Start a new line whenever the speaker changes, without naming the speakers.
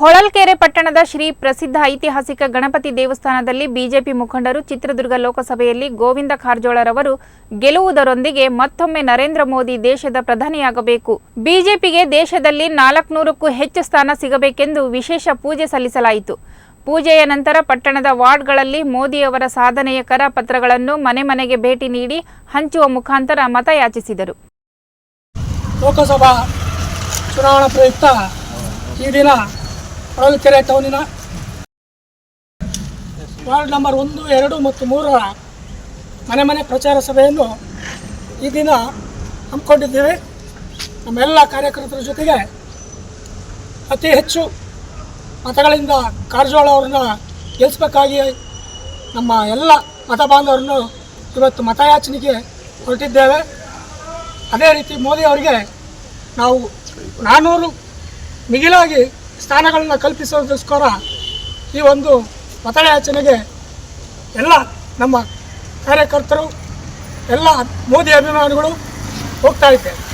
ಹೊಳಲ್ಕೆರೆ ಪಟ್ಟಣದ ಶ್ರೀ ಪ್ರಸಿದ್ಧ ಐತಿಹಾಸಿಕ ಗಣಪತಿ ದೇವಸ್ಥಾನದಲ್ಲಿ ಬಿಜೆಪಿ ಮುಖಂಡರು ಚಿತ್ರದುರ್ಗ ಲೋಕಸಭೆಯಲ್ಲಿ ಗೋವಿಂದ ಕಾರಜೋಳರವರು ಗೆಲುವುದರೊಂದಿಗೆ ಮತ್ತೊಮ್ಮೆ ನರೇಂದ್ರ ಮೋದಿ ದೇಶದ ಪ್ರಧಾನಿಯಾಗಬೇಕು. ಬಿಜೆಪಿಗೆ ದೇಶದಲ್ಲಿ ನಾಲ್ಕುನೂರಕ್ಕೂ ಹೆಚ್ಚು ಸ್ಥಾನ ಸಿಗಬೇಕೆಂದು ವಿಶೇಷ ಪೂಜೆ ಸಲ್ಲಿಸಲಾಯಿತು. ಪೂಜೆಯ ನಂತರ ಪಟ್ಟಣದ ವಾರ್ಡ್ಗಳಲ್ಲಿ ಮೋದಿಯವರ ಸಾಧನೆಯ ಕರ ಪತ್ರಗಳನ್ನು ಮನೆ ಮನೆಗೆ ಭೇಟಿ ನೀಡಿ ಹಂಚುವ ಮುಖಾಂತರ ಮತಯಾಚಿಸಿದರು.
ಲೋಕಸಭಾ ಚುನಾವಣಾ ಪ್ರಯುಕ್ತ ಈ ದಿನ ಹೊಳಲ್ಕೆರೆ ಟೌನಿನ ವಾರ್ಡ್ ನಂಬರ್ ಒಂದು, ಎರಡು ಮತ್ತು ಮೂರರ ಮನೆ ಮನೆ ಪ್ರಚಾರ ಸಭೆಯನ್ನು ಈ ದಿನ ಹಮ್ಮಿಕೊಂಡಿದ್ದೇವೆ. ನಮ್ಮೆಲ್ಲ ಕಾರ್ಯಕರ್ತರ ಜೊತೆಗೆ ಅತಿ ಹೆಚ್ಚು ಮತಗಳಿಂದ ಕಾರಜೋಳ ಅವ್ರನ್ನ ಗೆಲ್ಲಿಸ್ಬೇಕಾಗಿ ನಮ್ಮ ಎಲ್ಲ ಮತ ಬಾಂಧವರನ್ನು ಇವತ್ತು ಮತಯಾಚನೆಗೆ ಹೊರಟಿದ್ದೇವೆ. ಅದೇ ರೀತಿ ಮೋದಿ ಅವರಿಗೆ ನಾವು ನಾನ್ನೂರು ಮಿಗಿಲಾಗಿ ಸ್ಥಾನಗಳನ್ನು ಕಲ್ಪಿಸೋದಕ್ಕೋಸ್ಕರ ಈ ಒಂದು ಮತಯಾಚನೆಗೆ ಎಲ್ಲ ನಮ್ಮ ಕಾರ್ಯಕರ್ತರು ಎಲ್ಲ ಮೋದಿ ಅಭಿಮಾನಿಗಳು ಹೋಗ್ತಾ ಇದ್ದೇವೆ